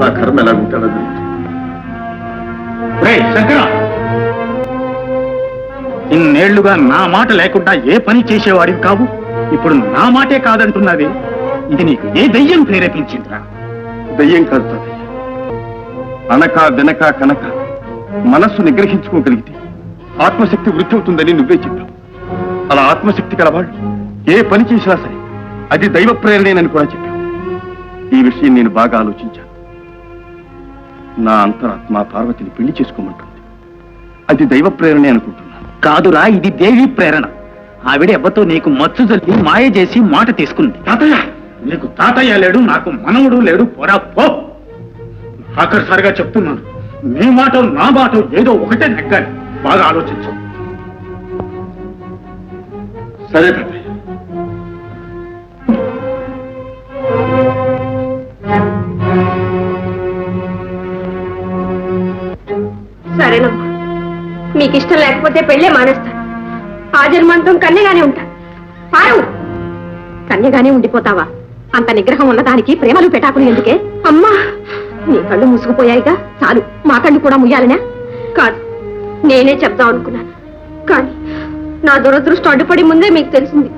నా కర్మ ఎలా ఉంటాడో శంకర! ఇన్నేళ్ళుగా నా మాట లేకుండా ఏ పని చేసేవాడివి కావు? ఇప్పుడు నా మాటే కాదంటున్నావే ఇది నీకు ఏ దయ్యం ప్రేరేపించిందిరా? దయ్యం కాదు అనక వెనక కనక మనస్సు నిగ్రహించుకోగలిగితే ఆత్మశక్తి వృద్ధి అవుతుందని నువ్వే చెప్పావు. అలా ఆత్మశక్తి కలవాళ్ళు ఏ పని చేసినా సరే అది దైవ ప్రేరణేనని కూడా చెప్పావు. ఈ విషయం నేను బాగా ఆలోచించాను. నా అంతరాత్మ పార్వతిని పెళ్ళి చేసుకోమంటుంది. అది దైవ ప్రేరణే అనుకుంటున్నాను. కాదురా ఇది దేవి ప్రేరణ. ఆవిడ ఎవ్వతో నీకు మచ్చు జల్లి మాయ చేసి మాట తీసుకుంది. తాతయ్య! నీకు తాతయ్య లేడు నాకు మనవుడు లేడు పోరా పో! ఆఖరిసారిగా చెప్తున్నాను. నీ మాట నా మాట ఏదో ఒకటే నెగ్గాలి. బాగా ఆలోచించు. సరే తాతయ్య. సరేనమ్మా మీకు ఇష్టం లేకపోతే పెళ్ళే మానేస్తాను ఆ జన్మాంతం కన్యగానే ఉంటా. పారు. కన్యగానే ఉండిపోతావా? అంత నిగ్రహం ఉన్నదానికి ప్రేమలు పెటాకులు ఎందుకే అమ్మా నీ కళ్ళు మూసుకుపోయాయిగా. చాలు మా కళ్ళు కూడా ముయ్యాలనా? కాదు నేనే చెప్దాం అనుకున్నాను. కానీ నా దురదృష్టం అడ్డుపడి ముందే మీకు తెలిసింది.